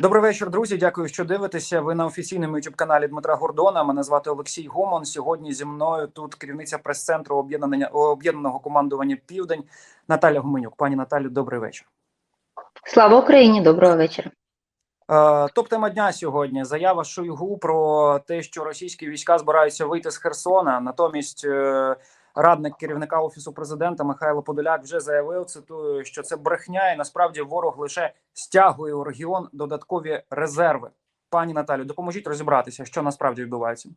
Добрий вечір, друзі. Дякую, що дивитеся. Ви на офіційному youtube каналі Дмитра Гордона. Мене звати Олексій Гомон. Сьогодні зі мною тут керівниця прес-центру об'єднання об'єднаного командування Південь Наталя Гуменюк. Пані Наталю, добрий вечір. Слава Україні, доброго вечора. Е, Топ тема дня сьогодні заява Шойгу про те, що російські війська збираються вийти з Херсона. Натомість е, радник керівника офісу президента Михайло Подоляк вже заявив, цитую, що це брехня, і насправді ворог лише стягує у регіон додаткові резерви. Пані Наталю, допоможіть розібратися, що насправді відбувається.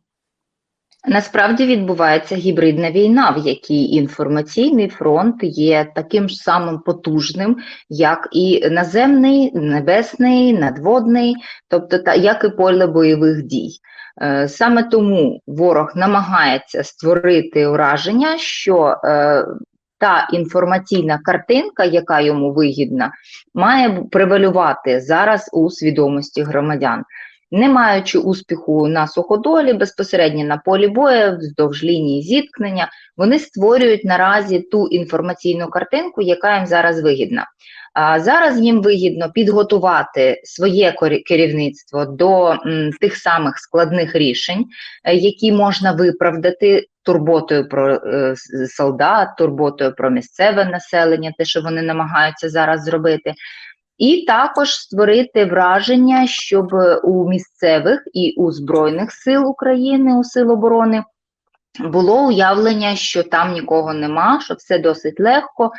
Насправді відбувається гібридна війна, в якій інформаційний фронт є таким ж самим потужним, як і наземний, небесний, надводний, тобто та як і поле бойових дій. Е, Саме тому ворог намагається створити враження, що е, та інформаційна картинка, яка йому вигідна, має превалювати зараз у свідомості громадян. Не маючи успіху на суходолі, безпосередньо на полі бою, вздовж лінії зіткнення, вони створюють наразі ту інформаційну картинку, яка їм зараз вигідна. А зараз їм вигідно підготувати своє керівництво до тих самих складних рішень, е, які можна виправдати турботою про е, солдат, турботою про місцеве населення, те, що вони намагаються зараз зробити. І також створити враження, щоб у місцевих і у Збройних сил України, у Сил оборони, було уявлення, що там нікого нема, що все досить легко,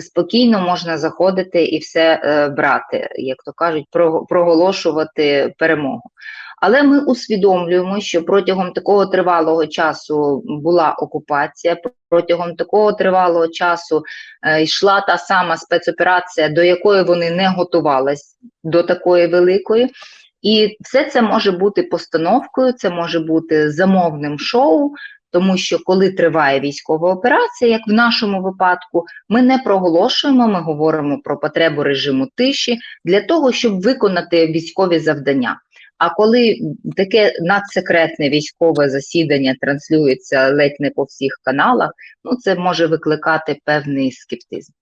спокійно можна заходити і все е, брати, як то кажуть, проголошувати перемогу. Але ми усвідомлюємо, що протягом такого тривалого часу була окупація, протягом такого тривалого часу е, йшла та сама спецоперація, до якої вони не готувались до такої великої. І все це може бути постановкою, це може бути замовним шоу, тому що коли триває військова операція, як в нашому випадку, ми не проголошуємо, ми говоримо про потребу режиму тиші для того, щоб виконати військові завдання. А коли таке надсекретне військове засідання транслюється ледь не по всіх каналах, ну це може викликати певний скептизм.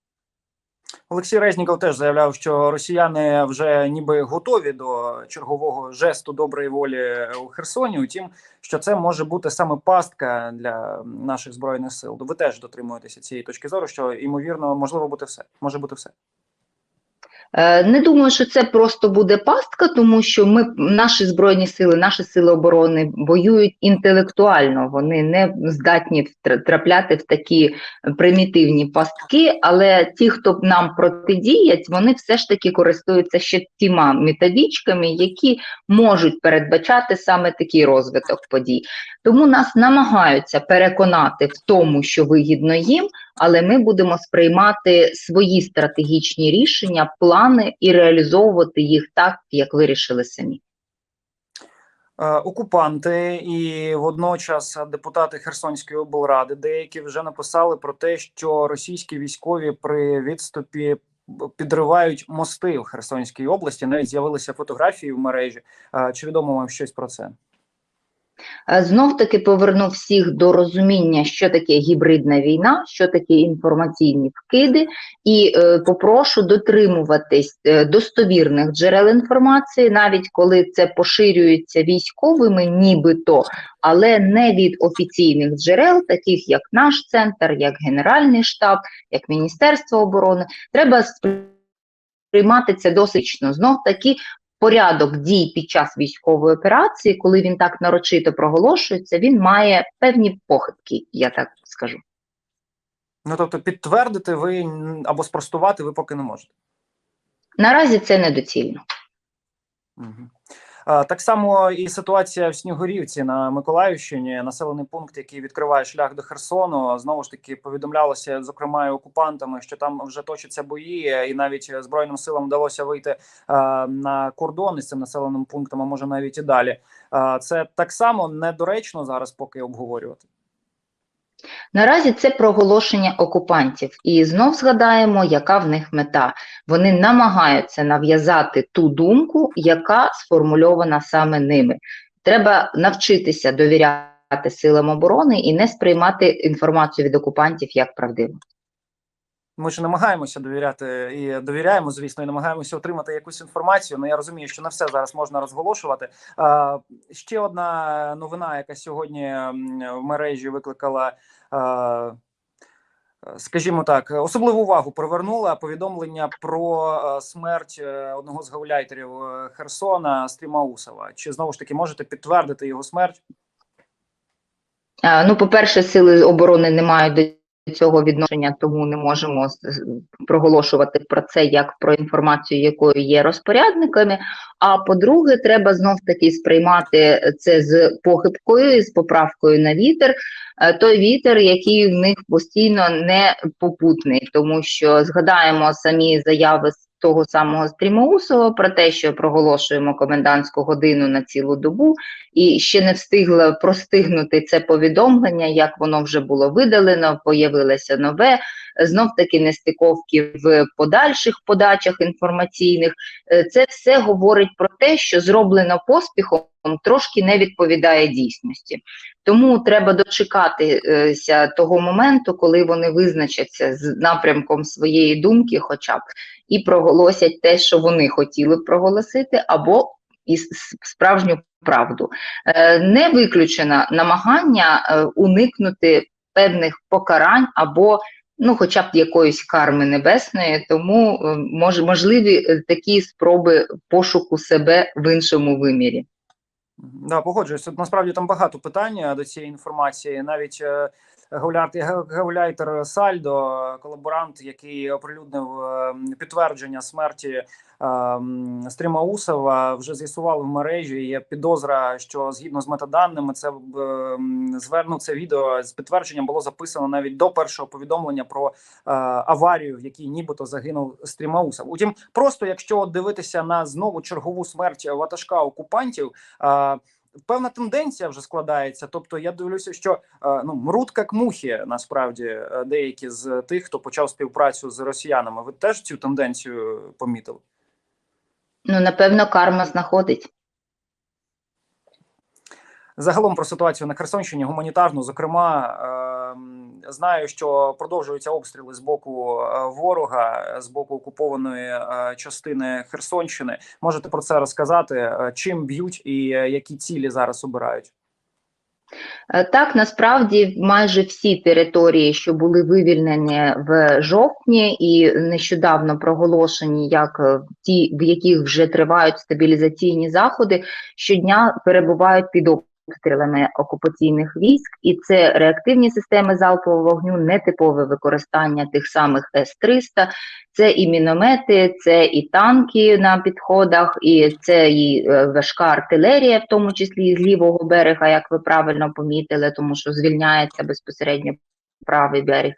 Олексій Резніков теж заявляв, що росіяни вже ніби готові до чергового жесту доброї волі у Херсоні. Утім, що це може бути саме пастка для наших збройних сил. Ви теж дотримуєтеся цієї точки зору, що ймовірно можливо бути все, може бути все. Е, не думаю, що це просто буде пастка, тому що ми наші збройні сили, наші сили оборони воюють інтелектуально. Вони не здатні трапляти в такі примітивні пастки. Але ті, хто нам протидіять, вони все ж таки користуються ще тіма методичками, які можуть передбачати саме такий розвиток подій. Тому нас намагаються переконати в тому, що вигідно їм, але ми будемо сприймати свої стратегічні рішення, плани і реалізовувати їх так, як вирішили самі. Е, окупанти і водночас депутати Херсонської облради деякі вже написали про те, що російські військові при відступі підривають мости в Херсонській області. Навіть з'явилися фотографії в мережі. Е, чи відомо вам щось про це? Знов таки поверну всіх до розуміння, що таке гібридна війна, що таке інформаційні вкиди, і е, попрошу дотримуватись е, достовірних джерел інформації, навіть коли це поширюється військовими, нібито, але не від офіційних джерел, таких як наш центр, як Генеральний штаб, як Міністерство оборони. Треба сприймати це досично. Знов таки порядок дій під час військової операції, коли він так нарочито проголошується, він має певні похибки, я так скажу. Ну тобто, підтвердити ви або спростувати ви поки не можете. Наразі це недоцільно. Угу. Так само і ситуація в Снігурівці на Миколаївщині, населений пункт, який відкриває шлях до Херсону. Знову ж таки повідомлялося, зокрема окупантами, що там вже точаться бої, і навіть збройним силам вдалося вийти на кордон із цим населеним пунктом, а може навіть і далі. Це так само недоречно зараз, поки обговорювати. Наразі це проголошення окупантів, і знов згадаємо, яка в них мета. Вони намагаються нав'язати ту думку, яка сформульована саме ними. Треба навчитися довіряти силам оборони і не сприймати інформацію від окупантів як правдиву. Ми ж намагаємося довіряти і довіряємо, звісно, і намагаємося отримати якусь інформацію. Ну я розумію, що не все зараз можна розголошувати. А, ще одна новина, яка сьогодні в мережі викликала. А, Скажімо так, особливу увагу привернула повідомлення про смерть е, одного з гауляйтерів е, Херсона Стрімаусова. Чи знову ж таки можете підтвердити його смерть? Ну, по-перше, сили оборони не мають цього відношення, тому не можемо проголошувати про це як про інформацію, якою є розпорядниками. А по-друге, треба знов таки сприймати це з похибкою, з поправкою на вітер. Е, Той вітер, який в них постійно не попутний, тому що згадаємо самі заяви з того самого Стрімоусова про те, що проголошуємо комендантську годину на цілу добу, і ще не встигла простигнути це повідомлення, як воно вже було видалено, появилося нове. Знов таки нестиковки в подальших подачах інформаційних. Е, Це все говорить про те, що зроблено поспіхом трошки не відповідає дійсності. Тому треба дочекатися того моменту, коли вони визначаться з напрямком своєї думки, хоча б і проголосять те, що вони хотіли б проголосити, або і справжню правду. Е, Не виключено намагання е, уникнути певних покарань або ну, хоча б якоїсь карми небесної, тому е, мож, можливі е, такі спроби пошуку себе в іншому вимірі. Да, погоджуюся. Насправді там багато питань е, до цієї інформації. Навіть гауляйт- гауляйтер Сальдо, колаборант, який оприлюднив е, підтвердження смерті е, м, Стрімаусова, вже з'ясував в мережі. Є підозра, що згідно з метаданими, це е, звернув це відео з підтвердженням було записано навіть до першого повідомлення про аварію, в якій нібито загинув Стрімаусов. Утім, просто якщо дивитися на знову чергову смерть ватажка окупантів. Е, Певна тенденція вже складається. Тобто, я дивлюся, що е, ну мрут як мухи, насправді е, деякі з тих, хто почав співпрацю з росіянами. Ви теж цю тенденцію помітили? Ну, напевно, карма знаходить. Загалом про ситуацію на Херсонщині гуманітарну, зокрема, ем, знаю, що продовжуються обстріли з боку е, ворога, з боку окупованої е, частини Херсонщини. Можете про це розказати? Е, Чим б'ють і які цілі зараз обирають? Так, насправді майже всі території, що були вивільнені в жовтні і нещодавно проголошені, як ті, в яких вже тривають стабілізаційні заходи, щодня перебувають під обстрілами окупаційних військ, і це реактивні системи залпового вогню, нетипове використання тих самих С-300, це і міномети, це і танки на підходах, і це і е, важка артилерія, в тому числі і з лівого берега, як ви правильно помітили, тому що звільняється безпосередньо правий берег.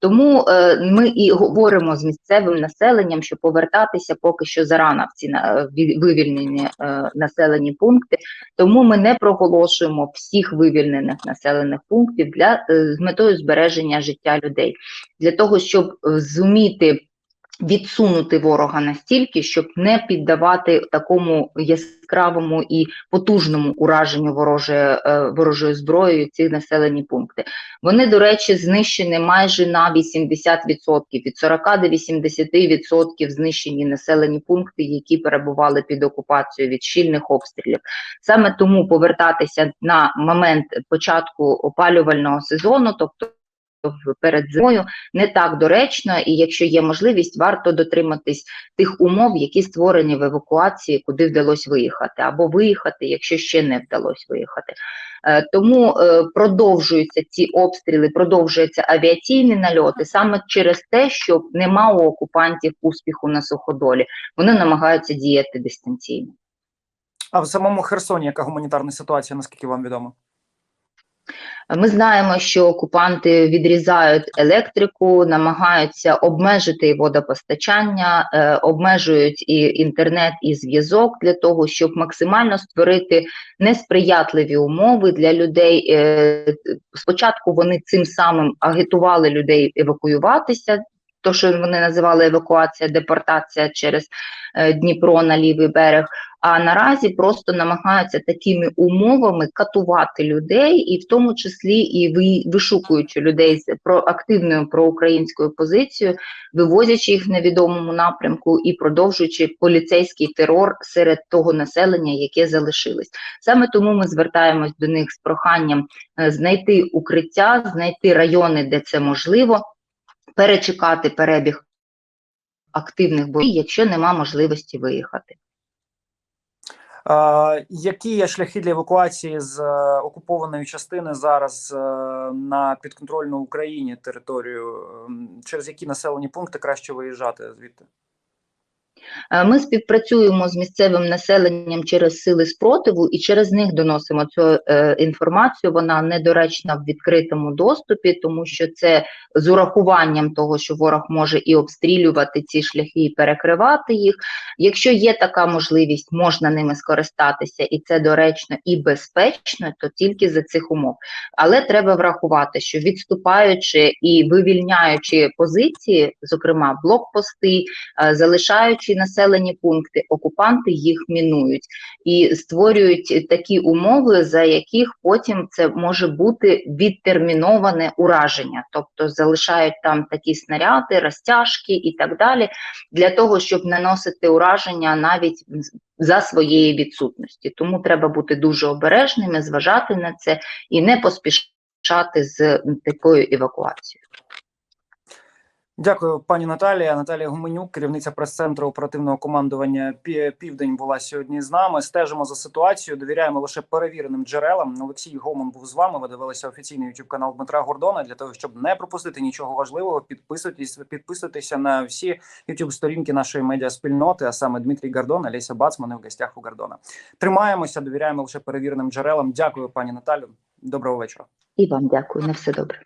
Тому е, ми і говоримо з місцевим населенням, що повертатися поки що зарано в ці на- вивільнені е, населені пункти. Тому ми не проголошуємо всіх вивільнених населених пунктів для е, з метою збереження життя людей, для того, щоб е, зуміти відсунути ворога настільки, щоб не піддавати такому яскравому і потужному ураженню ворожої, е, ворожою зброєю ці населені пункти. Вони, до речі, знищені майже на 80%, від 40 до 80% знищені населені пункти, які перебували під окупацією від щільних обстрілів. Саме тому повертатися на момент початку опалювального сезону, тобто перед зимою, не так доречно, і якщо є можливість, варто дотриматись тих умов, які створені в евакуації, куди вдалося виїхати, або виїхати, якщо ще не вдалося виїхати. Е, Тому е, продовжуються ці обстріли, продовжуються авіаційні нальоти саме через те, що нема у окупантів успіху на суходолі. Вони намагаються діяти дистанційно. А в самому Херсоні яка гуманітарна ситуація, наскільки вам відомо? Ми знаємо, що окупанти відрізають електрику, намагаються обмежити водопостачання, е, обмежують і інтернет, і зв'язок для того, щоб максимально створити несприятливі умови для людей. Е, Спочатку вони цим самим агітували людей евакуюватися. То, що вони називали евакуація, депортація через е, Дніпро на лівий берег. А наразі просто намагаються такими умовами катувати людей, і в тому числі і ви- вишукуючи людей з проактивною проукраїнською позицією, вивозячи їх в невідомому напрямку і продовжуючи поліцейський терор серед того населення, яке залишилось. Саме тому ми звертаємось до них з проханням е, знайти укриття, знайти райони, де це можливо, перечекати перебіг активних боїв, якщо нема можливості виїхати. Е, які є шляхи для евакуації з е, окупованої частини зараз е, на підконтрольну Україні територію? Ем, Через які населені пункти краще виїжджати звідти? Е, Ми співпрацюємо з місцевим населенням через сили спротиву і через них доносимо цю е, інформацію. Вона недоречна в відкритому доступі, тому що це з урахуванням того, що ворог може і обстрілювати ці шляхи, і перекривати їх. Якщо є така можливість, можна ними скористатися, і це доречно і безпечно, то тільки за цих умов. Але треба врахувати, що відступаючи і вивільняючи позиції, зокрема блокпости, е, залишаючи населені пункти, окупанти їх мінують і створюють такі умови, за яких потім це може бути відтерміноване ураження, тобто залишають там такі снаряди, розтяжки і так далі, для того, щоб наносити ураження навіть за своєї відсутності. Тому треба бути дуже обережними, зважати на це і не поспішати з такою евакуацією. Дякую, пані Наталія. Наталія Гуменюк, керівниця прес-центру оперативного командування «Пі- Південь, була сьогодні з нами. Стежимо за ситуацією. Довіряємо лише перевіреним джерелам. Олексій Гоман був з вами. Ви дивилися офіційний youtube канал Дмитра Гордона. Для того щоб не пропустити нічого важливого, підписуйтесь, підписуйтеся на всі youtube сторінки нашої медіаспільноти. А саме Дмитрій Гордон, Олеся Бацман і в гостях у Гордона. Тримаємося, довіряємо лише перевіреним джерелам. Дякую, пані Наталю. Доброго вечора. І вам дякую на все добре.